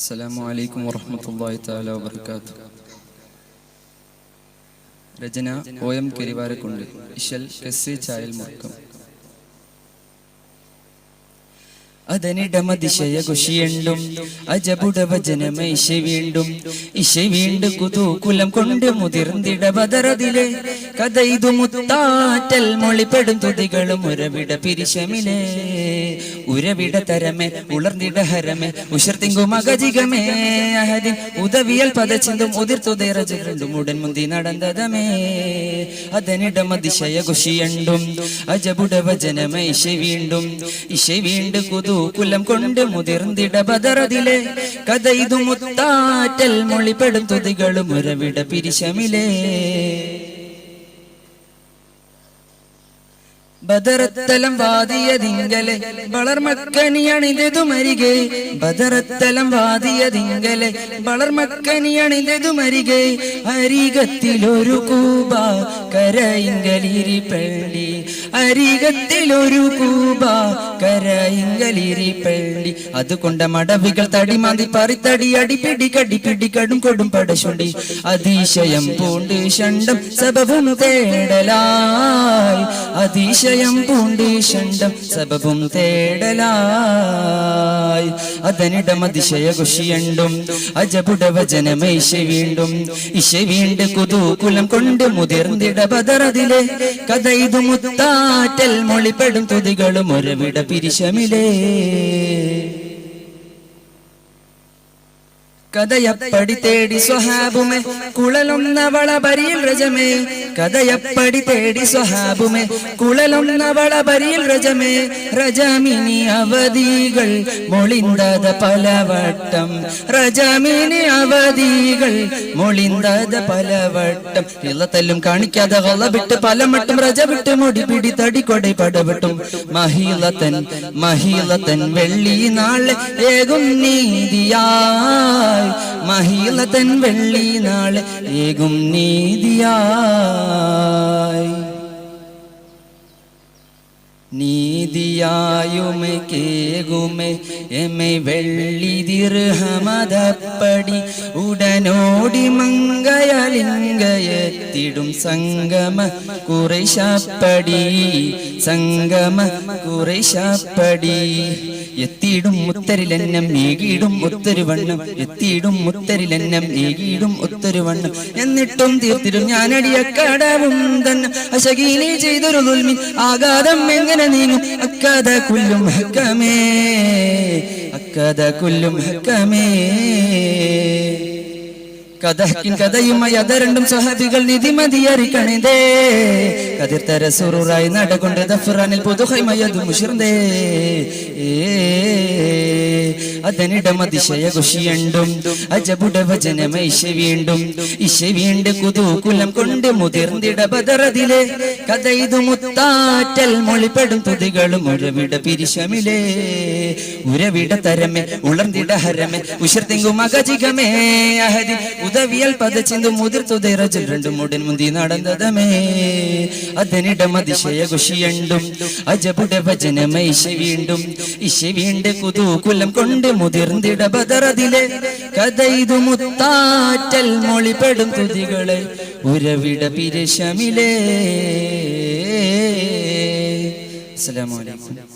അസ്സലാമു അലൈക്കും വറഹ്മത്തുള്ളാഹി തആല വബറകാത്തു രചന ഒ എം കരിവാരക്കുണ്ട് ഇശൽ കെസ്സി ചായൽ മുർക്കം അതനിടമതിശയ കുശിയണ്ടും അജബുടവ ജനമൈശ വീണ്ടും. ഇശ വീണ്ട് കുതൂകുലം കൊണ്ട് മുതിർന്നിട ബദറതിലെ കഥ ഇതു മുത്താറ്റൽ മൊളിപ്പെടും തുതികളും ഉരവിട പിരിശമിലേ ഉരവിട തരമേ ഉളർന്നിട ഹരമേ ഉഷർത്തിങ്കു മകജികമേ. അഹദിൻ ഉദവിയൽ പദച്ചിന്തും ഉതിർത്തുതേറും ഉടൻ മുന്തി നടന്നതമേ. അതനിടമതിശയ കുശിയണ്ടും അജബുടവ ജനമൈശ വീണ്ടും. ഇശ വീണ്ട് കുതൂകുലം കൊണ്ട് മുതിർന്നിട ബദറതിലെ കഥ ഇതു മുത്താറ്റൽ മൊളിപ്പെടും തുതികളും ഉരവിട പിരിശമിലേ. ബദറത്തലം വാദിയതിങ്കലെ വളർമക്കനിയണിതെതു മരികെ ബദറത്തലം വാദിയതിങ്കലെ വളർമക്കനിയണിതെതു മരികെ അരികത്തിലൊരു കൂബ കരയിങ്കലിരി പള്ളി. അരികത്തിലൊരു കൂബ കരയിങ്കലിരി പെള്ളി. അതുകൊണ്ട് മടവികൾ തടിമാന്തി പറിത്തടി അടിപിടി കടിപിടി കടും കൊടും പടശുണ്ടി. അതിശയം പൂണ്ട് ഷണ്ടം സബഭം തേടലായി. അതിശയം പൂണ്ട് ഷണ്ടം സബബും തേടലായി. അതനിടം അതിശയ കുശിയണ്ടും. അജബുടവ ജനമൈശ വീണ്ടും. ഇശ വീണ്ട് കുതൂകുലം കൊണ്ട് മുതിർന്നിട ബദറതിലെ കഥ മുത്താറ്റൽ മൊളിപ്പെടും തുതികളും ഒരവിട പിരിശമിലേ. കഥയപ്പടി തേടി സ്വഹാബുമേ കുളലൊന്നവള ബരിയിൽ രജമേ കഥയപ്പടി തേടി സ്വഹാബുമേ കുളലൊന്നവള ബരിയിൽ രജമേ രജമിനി അവധികൾ മൊളിന്തത പലവട്ടം. രജമിനി അവധികൾ മൊളിന്തത പലവട്ടം. ഇളത്തല്ലും കാണിക്കാതെ വിട്ട് പലമട്ടും രജ വിട്ട് മുടി പിടി തടി കൊടി പടവിട്ടും. മഹീലത്തൻ മഹീലത്തൻ വെള്ളി നാളെ ഏകും നീതിയായി. മഹീലത്തൻ വെള്ളി നാൾ ഏകും നീതിയായി. നീതിയായുമേ കേകുമേ എമ്മെ വെള്ളി ദിർഹമതപ്പടി. ഉടനോടി മങ്കയലിംഗയത്തിടും സംഗമ കുറേശപ്പടി സംഗമ കുറശപ്പടി. എത്തിയിടും മുത്തരിലെന്നം ഏകിയിടും ഒത്തൊരു വണ്ണം എത്തിയിടും മുത്തരിലെന്നം ഏകിയിടും ഒത്തൊരു വണ്ണം എന്നിട്ടും തീർത്തിടും ഞാനടിയ കടവും തന്നെ ചെയ്തൊരു ദുൽമി ആഘാതം എങ്ങനെ നീങ്ങും? അക്കഥ കൊല്ലും ഹക്കമേ അക്കഥ കൊല്ലും ഹക്കമേ. കഥക്കും കഥയുമായി അത് രണ്ടും സഹാബികൾ നിധിമതിയറിക്കണേ കതിർത്തര സുറുറായി നടകൊണ്ട് ദഫ്റാനിൽ പുതുഹൈമയതു മുഷിർന്നേ അതനിടം അതിശയ കുശിയണ്ടും അജബുട വചനമ ഇശ വീണ്ടും. ഇശ വീണ്ട് കുതൂകുലം കൊണ്ട് മുതിർന്നിട ബദറതിലെ കഥ ഇത് മുത്താറ്റൽ മൊളിപ്പെടും തുതികളും ഉരവിട പിരിശമിലേ. ഉരവിട തരമേ ഉളർന്നിട ഹരമേ ഉഷർത്തിങ്കു മകജികമേ അഹരി ഉദവിയൽ പതച്ചിന്തു മുതിർത്തുതേറജൽ രണ്ടും മുടൻ മുന്തി നടന്നതമേ. അതനിടം അതിശയ കുശിയണ്ടും അജബുട വചനമ ഇശ വീണ്ടും. ഇശ വീണ്ട് കുതൂകുലം കൊണ്ട് മുതിർന്നിട ബദറതിലെ കഥ ഇത് മുത്താറ്റൽ മൊളിപ്പെടും തുതികളെ ഉരവിട പിരശമിലേ. അസ്സലാമു അലൈക്കും.